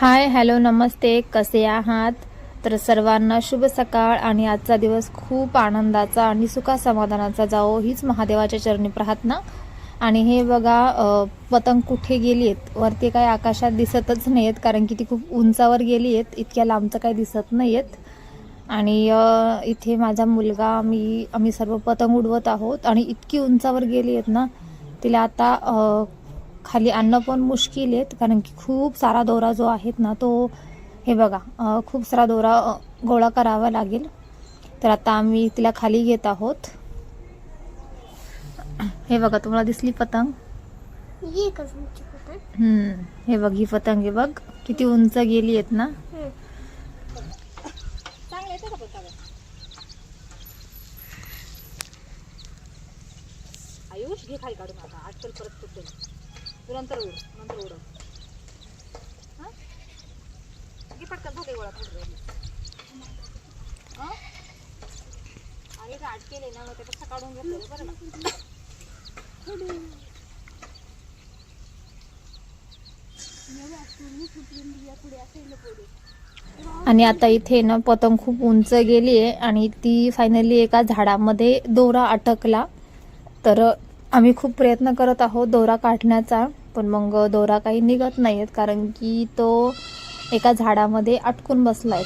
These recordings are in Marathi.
हाय हॅलो नमस्ते. कसे आहात? तर सर्वांना शुभ सकाळ आणि आजचा दिवस खूप आनंदाचा आणि सुखा समाधानाचा जाओ हीच महादेवाच्या चरणी प्रार्थना. आणि हे बघा पतंग कुठे गेली आहेत वरती काय आकाशात दिसतच नाही आहेत कारण की ती खूप उंचावर गेली आहेत इतक्या लांबचं काही दिसत नाही आहेत आणि इथे माझा मुलगा मी आम्ही सर्व पतंग उडवत आहोत. आणि इतकी उंचावर गेली आहेत ना तिला आता खाली आणणं पण मुश्किल आहेत कारण की खूप सारा दोरा जो आहेत ना तो हे बघा खूप सारा दोरा गोळा करावा लागेल. तर आता आम्ही तिला खाली घेत आहोत. हे बघा तुम्हाला दिसली पतंग? हम्म हे बघ ही पतंग आहे बघ किती उंच गेली आहेत ना. आयुष घे खाली काढून आता आजकाल परत तू नंतर उड नंतर उडव घे पटकन गोळा आणि ना मग काढून घेतलं बरं ना आणि आता इथे ना पतंग खूप उंच गेली आहे आणि ती फायनली एका झाडामध्ये दोरा अटकला. तर आम्ही खूप प्रयत्न करत आहोत दोरा काढण्याचा पण मग दोरा काही निघत नाही आहेत कारण की तो एका झाडामध्ये अटकून बसलाय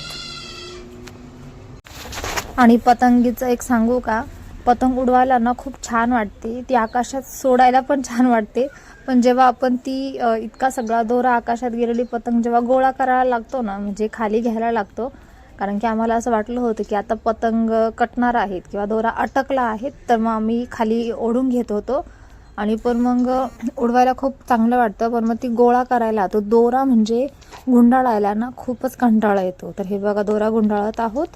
आणि पतंगीचं एक सांगू का? पतंग उडवायला ना खूप छान वाटते. ती आकाशात सोडायला पण छान वाटते. पण जेव्हा आपण ती इतका सगळा दोरा आकाशात गेलेली पतंग जेव्हा गोळा करायला लागतो ना म्हणजे खाली घ्यायला लागतो कारण की आम्हाला असं वाटलं होतं की आता पतंग कटणार आहेत किंवा दोरा अटकला आहे तर मग आम्ही खाली ओढून घेत होतो. आणि पण मग उडवायला खूप चांगलं वाटतं पण मग ती गोळा करायला तो दोरा म्हणजे गुंडाळायला ना खूपच कंटाळा येतो. तर हे बघा दोरा गुंडाळत आहोत.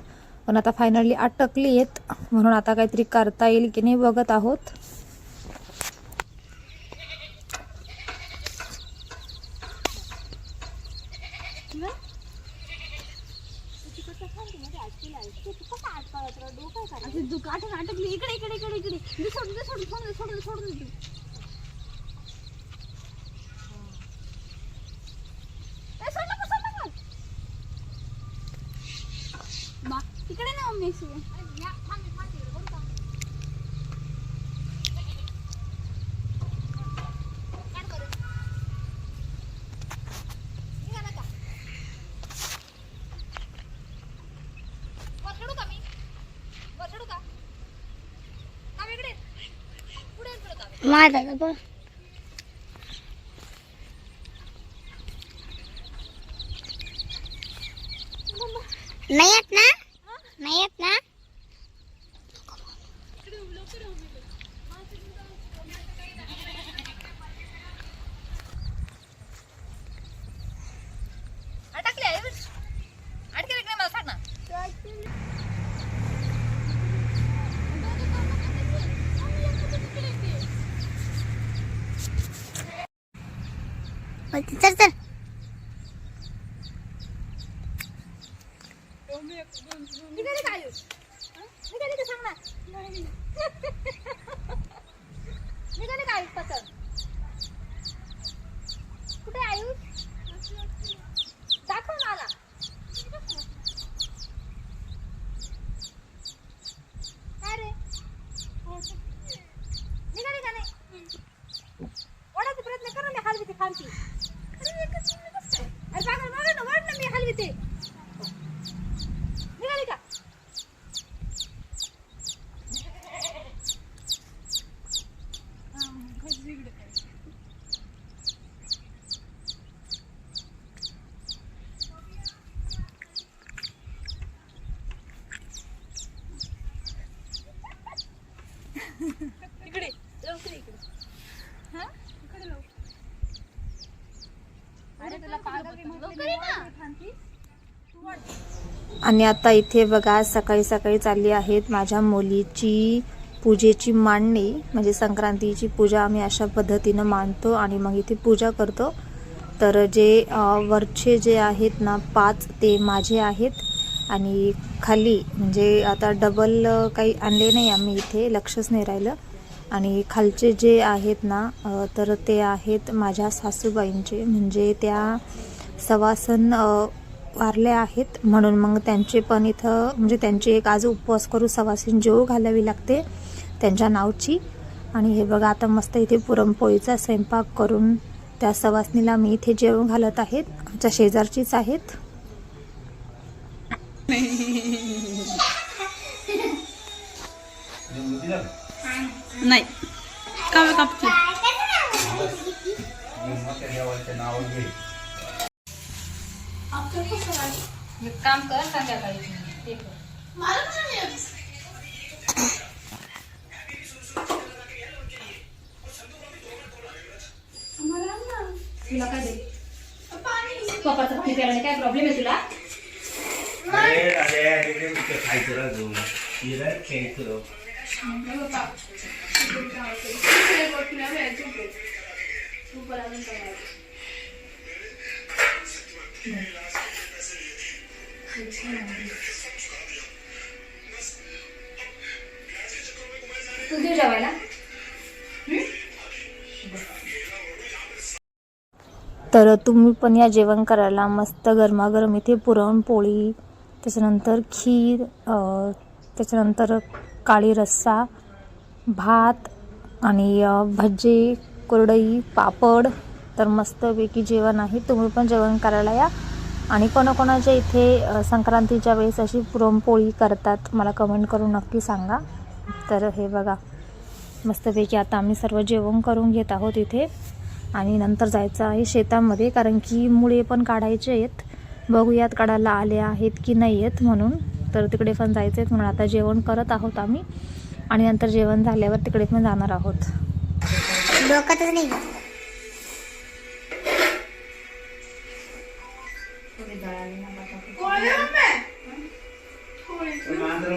पण आता फायनली अटकली आहेत म्हणून आता काहीतरी करता येईल की नाही बघत आहोत. तू काठून अटकली इकडे इकडे इकडे इकडे मी सोडून दे सोडून सोडून दे सोडून दे सोडून दे तू. ए, सोड नको, सोड नको. बा, इकडे ना मम्मी सुरू माझा का बघ नाही येत ना नाही येत ना अटकले आयुष अटकेले की नाही मला सांग ना बोलते, चल चल निघाले का आयुष हं? निघाले का ना निघाले आयुष पतंग? कुठे आहे आयुष दाखव मला काय रे निघाले का नाही ओढायचा प्रयत्न कर ना मी हलवी ते खालती अरे पागल मागे ना वाढ ना मी हलवी ते निघाली का इकडे लवकर इकडे. हा? इकडे लवकर. अरे तुला पागल लवकर ये ना. आणि आता इथे बघा सकाळी सकाळी चालली आहेत माझ्या मुलीची पूजेची मांडणी. म्हणजे संक्रांतीची पूजा आम्ही अशा पद्धतीनं मांडतो आणि मग इथे पूजा करतो. तर जे वरचे जे आहेत ना पाच ते माझे आहेत. आणि खाली म्हणजे आता डबल काही आणले नाही आम्ही इथे लक्षच नाही राहिलं. आणि खालचे जे आहेत ना तर ते आहेत माझ्या सासूबाईंचे. म्हणजे त्या सवासन वारले आहेत. म्हणून मग त्यांचे पण इथं म्हणजे त्यांची एक आज उपवास करू सवासीन जेव घालावी लागते त्यांच्या नावची. आणि हे बघा आता मस्त इथे पुरणपोळीचा स्वयंपाक करून त्या सवासनीला मी इथे जेवण घालत आहेत. आमच्या शेजारचीच आहेत. नाही. कावे कापते काम कर संध्याकाळी तुला काय दे? पप्पाचा पाणी प्यायला काय प्रॉब्लेम आहे तुला? अरे तू जेवायला तर तुम्ही पण या जेवण करायला मस्त गरमागरम इथे पुरणपोळी त्याच्यानंतर खीर त्याच्यानंतर काळी रस्सा भात आणि अ, भजी कुरडई पापड तर मस्तपैकी जेवण आहे. तुम्ही पण जेवण करायला या. आणि कोणाकोणाच्या इथे संक्रांतीच्या वेळेस अशी पुरणपोळी करतात मला कमेंट करून नक्की सांगा. तर हे बघा मस्तपैकी आता आम्ही सर्व जेवण करून घेत आहोत इथे. आणि नंतर जायचं आहे शेतामध्ये कारण की मुळे पण काढायचे आहेत. बघूयात काढायला आले आहेत की नाही आहेत म्हणून. तर तिकडे पण जायचं आहेत म्हणून आता जेवण करत आहोत आम्ही. आणि नंतर जेवण झाल्यावर तिकडे पण जाणार आहोत डोक्यातच नाही मांजरून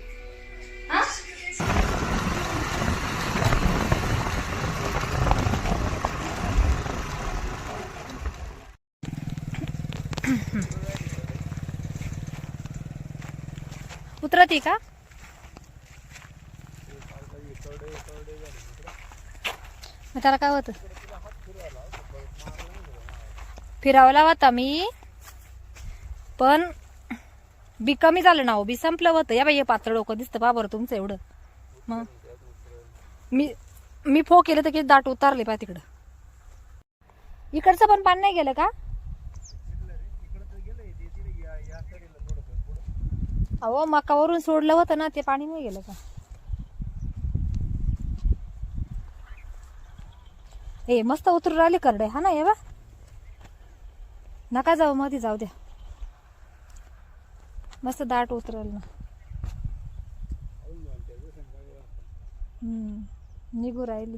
उतरती का? मग त्याला काय होतं? फिरावला होता मी. पण बी कमी झालं ना हो बी संपलं होतं. या बाई हे पात्र डोकं दिसतं बाबर तुमचं एवढं. मग मी मी फो केलं तर किती दाट उतारले पा तिकडं. इकडचं पण पाणी नाही गेलं का? अहो मकावरून सोडलं होतं ना ते पाणी नाही गेलं का? ए मस्त उतरून राहिले करडे. हा ना हे बा. नका जाऊ मध्ये जाऊ द्या. मस्त दाट उतरल ना. हम्म निघू राहिली.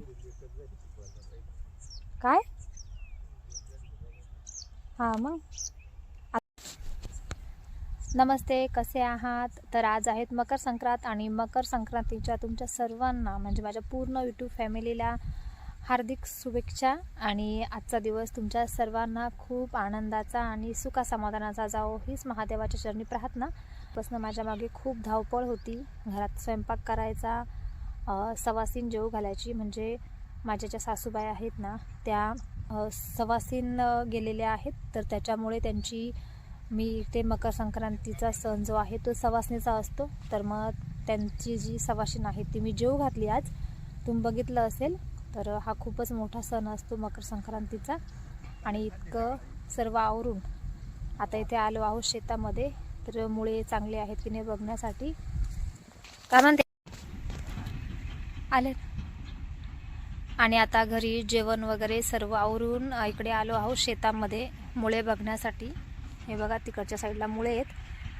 काय? हा मग. नमस्ते कसे आहात? तर आज आहेत मकर संक्रांत आणि मकर संक्रांतीच्या तुमच्या सर्वांना म्हणजे माझ्या पूर्ण यूट्यूब फॅमिलीला हार्दिक शुभेच्छा आणि आजचा दिवस तुमच्या सर्वांना खूप आनंदाचा आणि सुखा समाधानाचा जावो हीच महादेवाच्या चरणी प्रार्थना. पासनं माझ्या मागे खूप धावपळ होती. घरात स्वयंपाक करायचा सवासीन जेव घालायची म्हणजे माझ्या ज्या सासूबाई आहेत ना त्या सवासीन गेलेल्या आहेत. तर त्याच्यामुळे त्यांची मी ते मकर संक्रांतीचा सण जो आहे तो सवासणीचा असतो. तर मग त्यांची जी सवाशीन आहे ती मी जेव घातली आज. तुम्ही बघितलं असेल तर हा खूपच मोठा सण असतो मकर संक्रांतीचा आणि इतकं सर्व आवरून आता इथे आलो आहोत शेतामध्ये. तर मुळे चांगले आहेत की नाही बघण्यासाठी. काय म्हणते? आले. आणि आता घरी जेवण वगैरे सर्व आवरून इकडे आलो आहोत शेतामध्ये मुळे बघण्यासाठी. हे बघा तिकडच्या साईडला मुळे आहेत.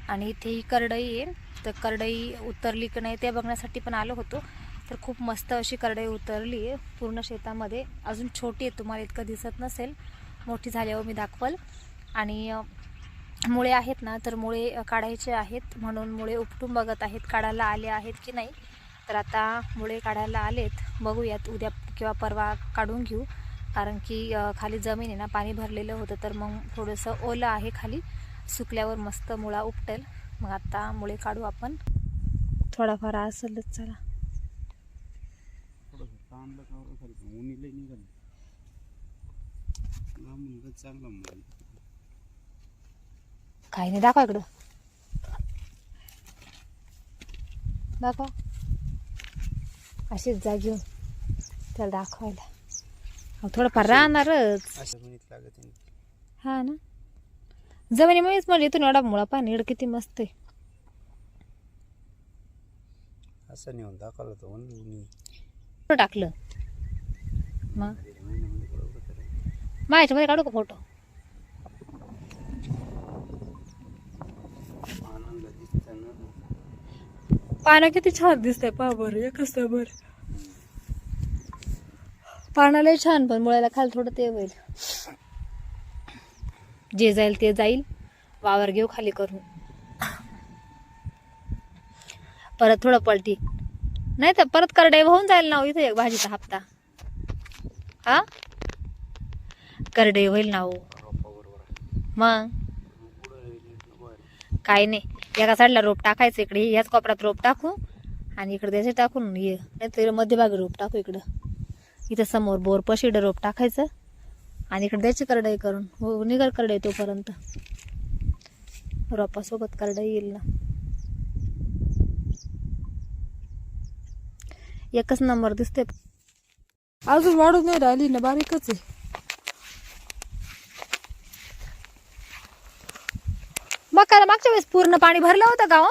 आणि इथे ही करडई आहे. तर करडई उतरली की नाही ते बघण्यासाठी पण आलो होतो. तर खूप मस्त अशी करडई उतरली आहे पूर्ण शेतामध्ये. अजून छोटी आहे तुम्हाला इतकं दिसत नसेल. मोठी झाल्यावर मी दाखवल. आणि मुळे आहेत ना तर मुळे काढायचे आहेत. म्हणून मुळे उपटून बघत आहेत काढायला आले आहेत की नाही. तर आता मुळे काढायला आलेत. बघूयात उद्या किंवा परवा काढून घेऊ. कारण की खाली जमीन आहे ना पाणी भरलेलं होतं तर मग थोडंसं ओलं आहे खाली. सुकल्यावर मस्त मुळा उपटेल. मग आता मुळे काढू आपण. थोडाफार असेलच चला. काही नाही दाखवा इकडं. दाखवा. अशीच जा घेऊन त्याला दाखवायला. थोडंफार राहणारच. अशा लागत आहे. हा ना. जमिनीमुळेच म्हणजे इथून एवढा मुळा पाणी किती मस्त आहे. असं नेऊन दाखवलं कुठं टाकलं? मग माझ्यामध्ये काढू का फोटो? पानं किती छान दिसतंय पहा बरं एकच बर पानालाही छान पण मुळाला खाल थोडं ते होईल. जे जाईल ते जाईल. वावर घेऊ खाली करून. परत थोडं पलटी. नाही तर परत करडे होऊन जाईल ना हो इथे एक भाजीचा हप्ता. हा? करडे होईल ना हो. मग? काय नाही. एका साईडला रोप टाकायचं इकडे. ह्याच कोपऱ्यात रोप टाकू. आणि इकडे त्याचे टाकून ये. नाही तर मध्यभागी रोप टाकू इकडं. इथं समोर बोर पशिड रोप टाकायचं आणि इकडे द्यायची करडई करून. हो निघाल करडई तोपर्यंत. रोपासोबत करडई येईल ना. एकच नंबर दिसते अजून वाढून नाही राहिली ना बारीकच आहे. मकाला मागच्या वेळेस पूर्ण पाणी भरलं होतं का हो?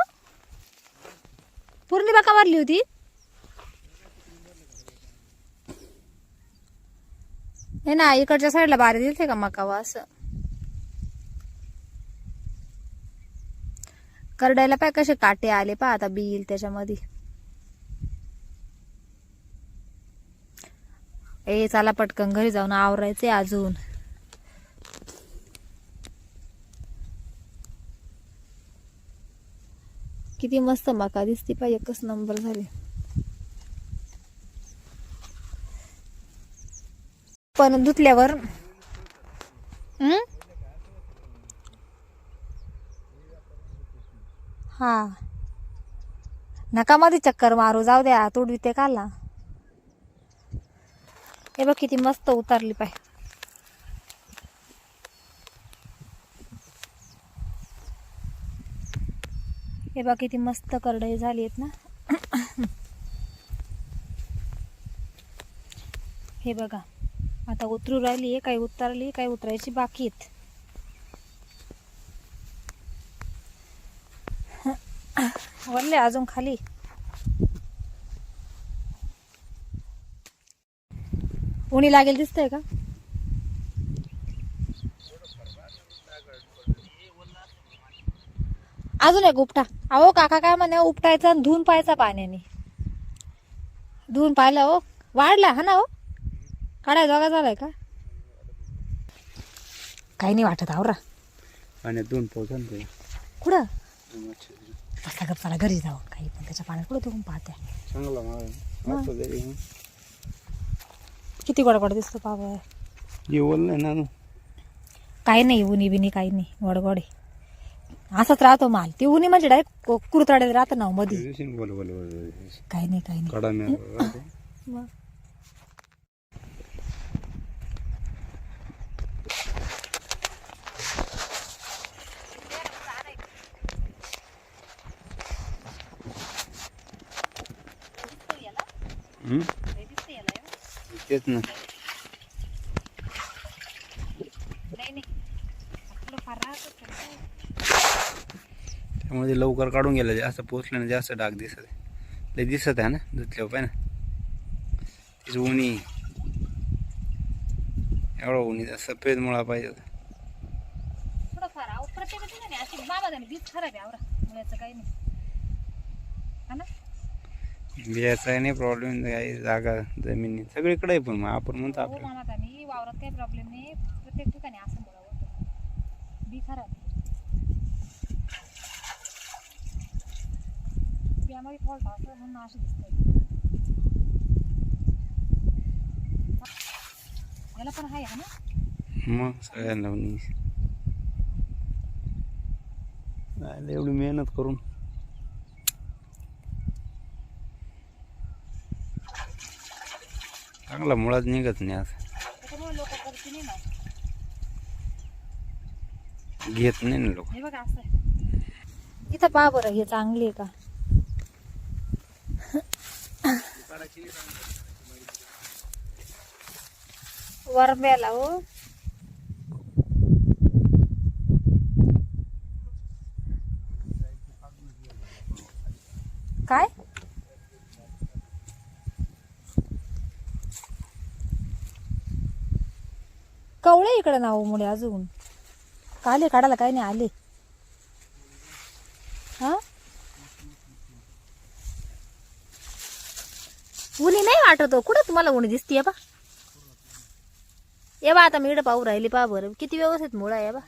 पूर्ण बाका मारली होती? नाही ना इकडच्या साईडला बारी दिलते का मकावा असं? करडायला पाय कसे काटे आले पा आता बी येईल त्याच्यामध्ये. ए चला पटकन घरी जाऊन आवरायचे अजून. किती मस्त मका दिसते पाय एकच नंबर झाले. पण धुतल्यावर हा? नका मध्ये चक्कर मारू जाऊ द्या तोडवी ते काला. हे बघ किती मस्त उतरली पाय हे बघ किती मस्त करडई झाली आहेत ना. हे बघा. आता उतरू राहिली आहे काही उतरली काही उतरायची बाकी आहेत. वरले अजून खाली. उणी लागेल दिसतंय का? अजून एक उपटा. अहो काका काय म्हणे उपटायचा आणि धुवून पाहायचा पाण्याने. धुवून पाहिला हो. वाढला हा ना हो? काढाय जोगा झालाय का? काही नाही वाटत आवरा. पाण्यात दोन पाऊस आणतो कुठं? बसा गप चला घरी जाऊ काही पण. त्याच्या पाण्यात कुठं धुवून पाहत्या चांगला. किती गडबड दिसतो बाबा ये बोल ना काही नाही उनी बिनी काही नाही. गडगड असाच राहतो माल. ती उनी म्हणजे डायरेक्ट कुरतड्यात राहतं ना मध्ये काही नाही काही नाही. तेच ना. त्यामुळे ते लवकर काढून गेलं जास्त पोचल्यानं जास्त डाग दिसत आहे. लय दिसत आहे ना धुतल्यावर पाय ना. तिची उणी एवढा उणीचा सफेद मुळा पाहिजे होता. थोडंफार अशी बाबा झाली बीज खराब आहे आवरा. मुळ्याचं काही नाही. बियाचा नाही प्रॉब्लेम काही जागा जमिनी सगळीकडे पण मग आपण म्हणतो हो मामा वावरात काही प्रॉब्लेम नाही. प्रत्येक ठिकाणी असं बी खराब. बियामध्ये फॉल्ट असं म्हणून अशी दिसते याला पण आहे हा ना? मग सगळ्यांना. नाही, एवढी मेहनत करून चांगला मुळात निघत नाही असं त्याच्यामुळे लोक करते नाही ना. घेत नाही ना लोक. हे बघा असं आहे. इथं पहा बरं हे चांगली आहे का? वरब्याला हो काय कवळे इकडे नाव मुळे अजून. काले काढायला काय नाही आले. हा? उनी नाही वाटत हो. कुठं तुम्हाला उणी दिसते बा? ये बा आता मी इकडे पाहू राहिली पा बरं. किती व्यवस्थित मुळा आहे बा.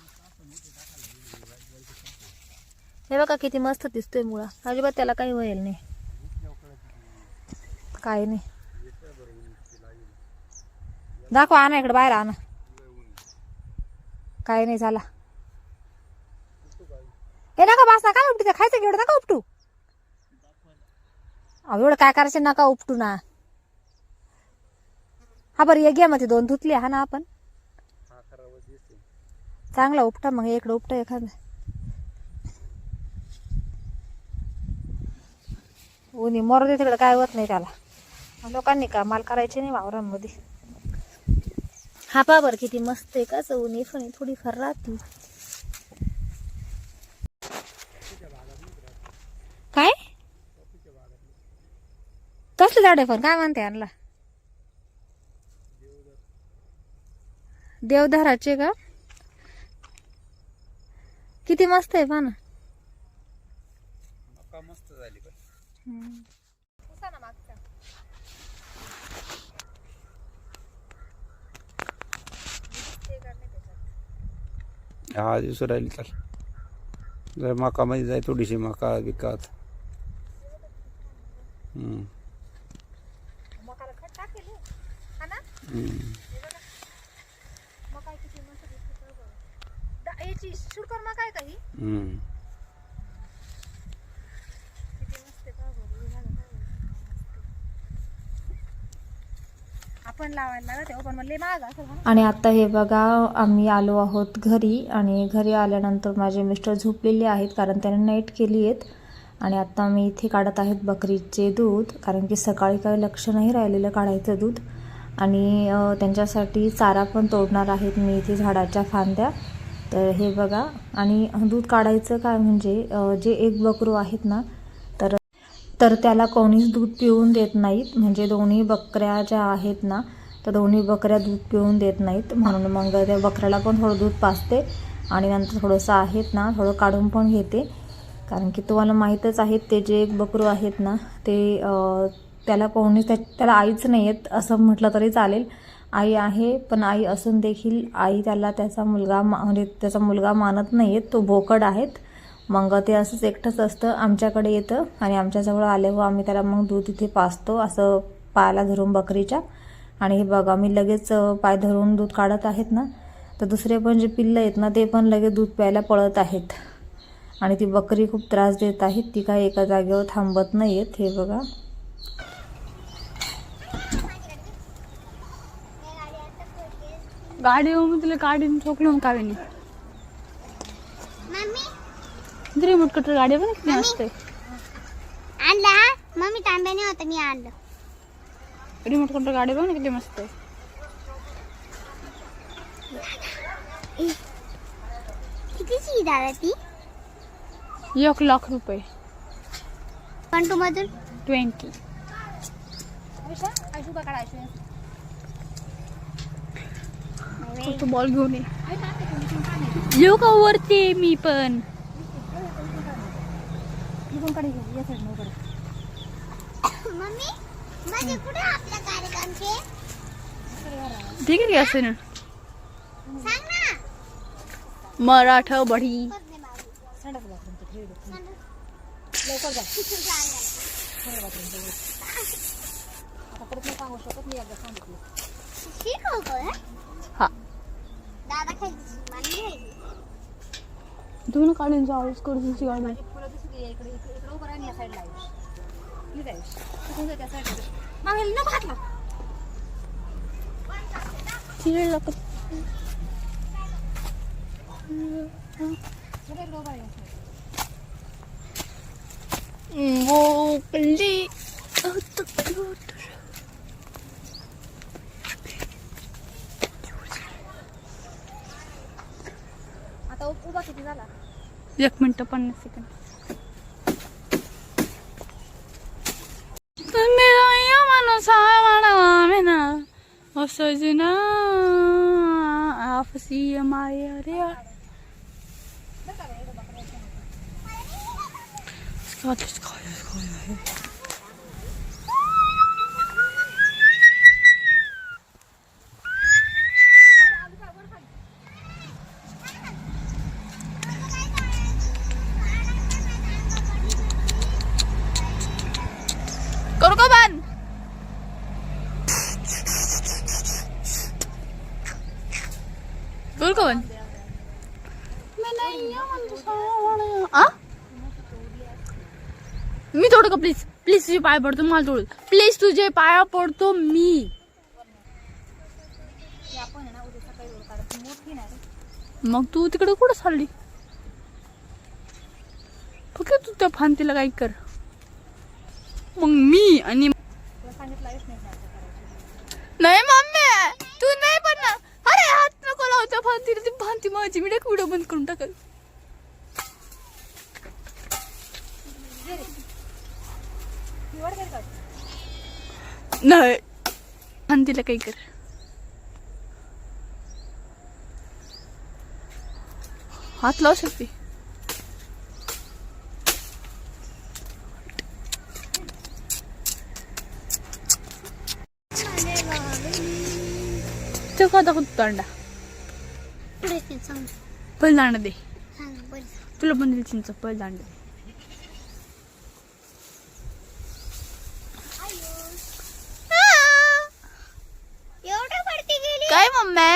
हे बघा किती मस्त दिसतोय मुळा. अजिबात त्याला काही होईल नाही. काही नाही. दाखवा आणा इकडे बाहेर आणा. काय नाही झाला. हे नका बास नका उपटू ते खायचं घेऊ नका उपटू. अहो एवढं काय करायचं नका उपटू ना. हा बरं ये घ्या मध्ये दोन धुतले हा ना आपण. चांगला उपटा मग इकडं उपटा एखादा. उन्ही मरू दे तिकडे काय होत नाही त्याला. लोकांनी कामाल करायचे नाही वावरांमध्ये. हा पा बरं किती मस्त आहे का चवणी फणी थोडीफार राहते. काय? कसलं झाड आहे पण? काय म्हणते आणला? देवधाराचे का? किती मस्त आहे ना मस्त झाली हा दिवस राहिली चाल. जर मकामध्ये जाय थोडीशी मका विकात. हम्म. याची काय काही आपण लावायला लागत आहे, पण म्हणले असं आणि आता हे बघा आम्ही आलो आहोत घरी आणि घरी आल्यानंतर माझे मिस्टर झोपलेले आहेत कारण त्याने नाईट केली आहेत. आणि आता मी इथे काढत आहेत बकरीचे दूध कारण की सकाळी काही लक्ष नाही राहिलेलं काढायचं दूध. आणि त्यांच्यासाठी चारा पण तोडणार आहेत मी इथे झाडाच्या फांद्या. तर हे बघा आणि दूध काढायचं काय म्हणजे जे एक बकरू आहेत ना तर त्याला कोणीच दूध पिऊन देत नाहीत. म्हणजे दोन्ही बकऱ्या ज्या आहेत ना तर दोन्ही बकऱ्या दूध पिऊन देत नाहीत. म्हणून मग त्या बकऱ्याला पण थोडं दूध पाजते आणि नंतर थोडंसं आहेत ना थोडं काढून पण घेते. कारण की तुम्हाला माहीतच आहेत ते जे एक बकरू आहेत ना ते त्याला कोणीच त्या त्याला आईच नाही आहेत असं म्हटलं तरी चालेल. आई आहे पण आई असून देखील आई त्याला त्याचा मुलगा मा- म्हणजे त्याचा मुलगा मानत नाही आहेत तो भोकड आहेत. मग ते असंच एकटंच असतं आमच्याकडे येतं आणि आमच्याजवळ आले व आम्ही त्याला मग दूध इथे पाजतो असं पायाला धरून बकरीच्या. आणि हे बघा मी लगेच पाय धरून दूध काढत आहेत ना तर दुसरे पण जे पिल्लं आहेत ना ते पण लगेच दूध प्यायला पळत आहेत. आणि ती बकरी खूप त्रास देत आहेत ती काही एका जागेवर थांबत नाही आहेत हे बघा. गाडी मग तुला गाडीने ठोकलं नाही मम्मी रिमोट कटर गाडी पण किती मस्त आहे. आणला हा? मम्मी तांब्याने होतं मी आणलं. रिमोट कंट्रोल गाडी बघ ना किती मस्त आहे. कितीची दादा ती? एक लाख रुपये. कंटू मधून? ट्वेंटी. तो बॉल घेऊन ये. येऊ का वरती? मी पण. मम्मी माझे कुठे आपल्या कार्यक्रमचे ठीक आहे असं ना सांग ना मराठा बढी बघ दे बाबू. संडास बाथरूमचं ठेव दे. सांग. लवकर जा तिथून चाललंय. संडास बाथरूमचं वेळ. आता परत नाही सांगू शकत मी एकदा सांगितलं शिकवतो हं? हा दादा खायची मानली घ्यायची दोन काढून जाऊस करतो गाडी इकडे इकडे इकडे उभं राहा या साईडला आयुष प्लीज आयुष तिथून जा त्या साईडला मागेल न भागला चिरला इकडे इकडे उभा राहा मोकली आता उभा किती झाला? एक मिनिट पन्नास सेकंड मेरा या माणूस हा म्हणा मी ना असं जुना आपसी माय रे करू का बंद करू का बंद आ? मी थोडं का प्लीज प्लीज तुझे पाय पडतो मला थोडं प्लीज तुझे पाया पडतो मी. मग तू तिकडे कुठं चालली? फक्त तू त्या फांतीला काही कर. मग मी आणि नाही मम्मी तू नाही पण ना अरे हात नको लावतो फांतीला ती फांती माझी. मी डायरेक्ट व्हिडिओ बंद करून टाकल. नाही. फांतीला काही कर. हात लावू शकते. तो का दाखवतो दांडा दे. तुला पण दिल चिंच पहिला दांडा दे एवढं पडती गेली काय मम्मी?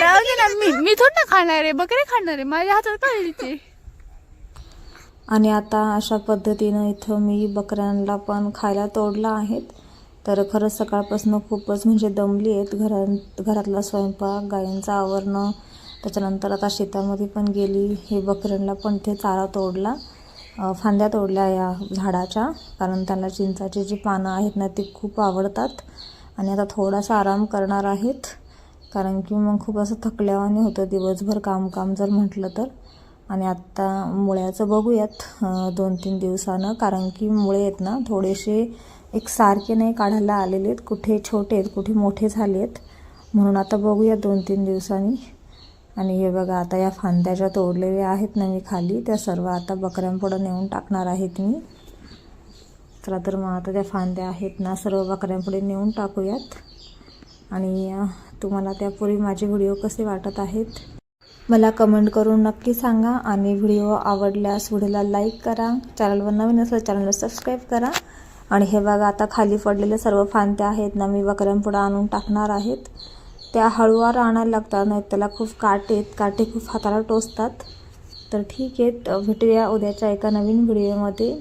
राहू दे ना मी मी थोडं ना खाणार आहे बकरे खाणार आहे माझ्या हातात काय ते? आणि आता अशा पद्धतीनं इथं मी बकऱ्यांना पण खायला तोडलं आहेत. तर खरंच सकाळपासून खूपच म्हणजे दमली आहेत. घरात घरातला स्वयंपाक गायींचं आवरणं त्याच्यानंतर आता शेतामध्ये पण गेली. हे बकऱ्यांना पण ते चारा तोडला. फांद्या तोडल्या या झाडाच्या कारण त्यांना चिंचाची जी पानं आहेत ना ती खूप आवडतात. आणि आता थोडासा आराम करणार आहेत. कारण की मग खूप असं थकल्यावाने होतं. दिवसभर काम काम जर म्हटलं तर. आणि आत्ता मुळ्याचं बघूयात दोन तीन दिवसानं. कारण की मुळे आहेत ना थोडेसे एक सारखे नाही काढायला आलेले आहेत. कुठे छोटे आहेत कुठे मोठे झाले आहेत. म्हणून आता बघूया दोन तीन दिवसांनी. आणि हे बघा आता या फांद्या ज्या तोडलेल्या आहेत ना मी खाली त्या सर्व आता बकऱ्यांपुढं नेऊन टाकणार आहेत मी. चला तर मग आता त्या फांद्या आहेत ना सर्व बकऱ्यांपुढे नेऊन टाकूयात. आणि तुम्हाला त्यापूर्वी माझे व्हिडिओ कसे वाटत आहेत मला कमेंट करून नक्की सांगा. आणि व्हिडिओ आवडल्यास व्हिडिओला लाईक करा चॅनलवर नवीन असलं चॅनलला सबस्क्राईब करा. आणि हे बघा आता खाली पडलेले सर्व फांद्या आहेत ना मी बकऱ्यांपुढं आणून टाकणार आहेत. त्या हळूवार आणायला लागतात नाही त्याला खूप काटे आहेत काटे खूप हाताला टोचतात. तर ठीक आहे भेटूया उद्याच्या एका नवीन व्हिडिओमध्ये.